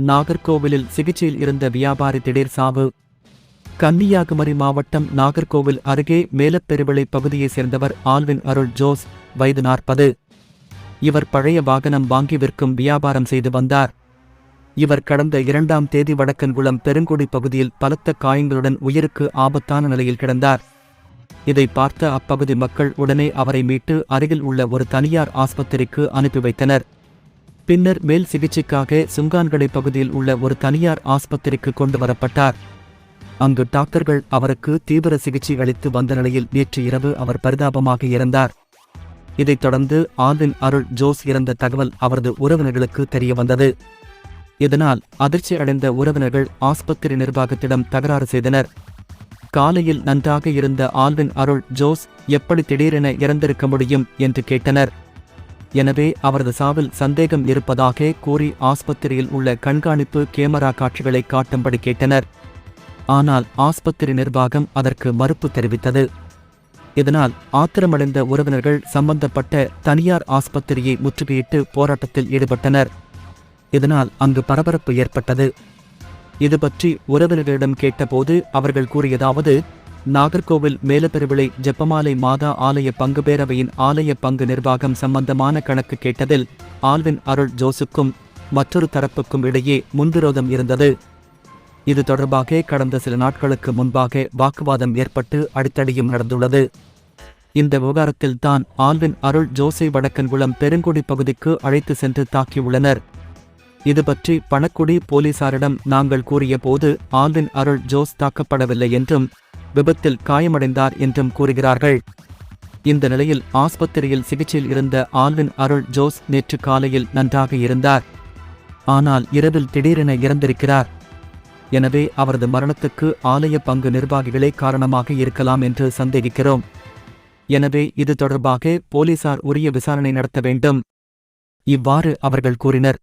நாகர்கோவிலில் சிகிச்சையில் இருந்த வியாபாரி திடீர் சாவு. கன்னியாகுமரி மாவட்டம் நாகர்கோவில் அருகே மேலப்பெருவிளை பகுதியைச் சேர்ந்தவர் ஆல்வின் அருள் ஜோஸ் வயது நாற்பது. இவர் பழைய வாகனம் வாங்கி விற்கும் வியாபாரம் செய்து வந்தார். இவர் கடந்த இரண்டாம் தேதி வடக்கன்குளம் பெருங்குடி பகுதியில் பலத்த காயங்களுடன் உயிருக்கு ஆபத்தான நிலையில் கிடந்தார். இதை பார்த்த அப்பகுதி மக்கள் உடனே அவரை மீட்டு அருகில் உள்ள ஒரு தனியார் ஆஸ்பத்திரிக்கு அனுப்பி வைத்தனர். பின்னர் மேல் சிகிச்சைக்காக சுங்கான்கடை பகுதியில் உள்ள ஒரு தனியார் ஆஸ்பத்திரிக்கு கொண்டு வரப்பட்டார். அங்கு டாக்டர்கள் அவருக்கு தீவிர சிகிச்சை அளித்து வந்த நிலையில் நேற்று இரவு அவர் பரிதாபமாக இறந்தார். இதைத் தொடர்ந்து ஆந்தின் அருள் ஜோஸ் இறந்த தகவல் அவரது உறவினர்களுக்கு தெரிய வந்தது இதனால் அதிர்ச்சி அடைந்த உறவினர்கள் ஆஸ்பத்திரி நிர்வாகத்திடம் தகராறு செய்தனர். காலையில் நன்றாக இருந்த ஆல்வின் அருள் ஜோஸ் எப்படி திடீரென இறந்திருக்க முடியும் என்று கேட்டனர். எனவே அவரது சாவில் சந்தேகம் இருப்பதாக கூறி ஆஸ்பத்திரியில் உள்ள கண்காணிப்பு கேமரா காட்சிகளை காட்டும்படி கேட்டனர். ஆனால் ஆஸ்பத்திரி நிர்வாகம் அதற்கு மறுப்பு தெரிவித்தது. இதனால் ஆத்திரமடைந்த உறவினர்கள் சம்பந்தப்பட்ட தனியார் ஆஸ்பத்திரியை முற்றுகையிட்டு போராட்டத்தில் ஈடுபட்டனர். இதனால் அங்கு பரபரப்பு ஏற்பட்டது. இது பற்றி உறவினர்களிடம் கேட்டபோது அவர்கள் கூறியதாவது நாகர்கோவில் மேலப்பெருவிளை ஜெப்பமாலை மாதா ஆலய பங்கு பேரவையின் ஆலய பங்கு நிர்வாகம் சம்பந்தமான கணக்கு கேட்டதில் ஆல்வின் அருள் ஜோஸுக்கும் மற்றொரு தரப்புக்கும் இடையே முன்விரோதம் இருந்தது. இது தொடர்பாக கடந்த சில நாட்களுக்கு முன்பாக வாக்குவாதம் ஏற்பட்டு அடித்தடியும் நடந்துள்ளது. இந்த விவகாரத்தில் தான் ஆல்வின் அருள் ஜோசை வடக்கன்குளம் பெருங்குடி பகுதிக்கு அழைத்து சென்று தாக்கியுள்ளனர். இது பற்றி பணக்குடி போலீசாரிடம் நாங்கள் கூறியபோது ஆல்வின் அருள் ஜோஸ் தாக்கப்படவில்லை என்றும் விபத்தில் காயமடைந்தார் என்றும் கூறுகிறார்கள். இந்த நிலையில் ஆஸ்பத்திரியில் சிகிச்சையில் இருந்த ஆல்வின் அருள் ஜோஸ் நேற்று காலையில் நன்றாக இருந்தார். ஆனால் இரவில் திடீரென இறந்திருக்கிறார். எனவே அவரது மரணத்துக்கு ஆலய பங்கு நிர்வாகிகளே காரணமாக இருக்கலாம் என்று சந்தேகிக்கிறோம். எனவே இது தொடர்பாக போலீசார் உரிய விசாரணை நடத்த வேண்டும். இவ்வாறு அவர்கள் கூறினர்.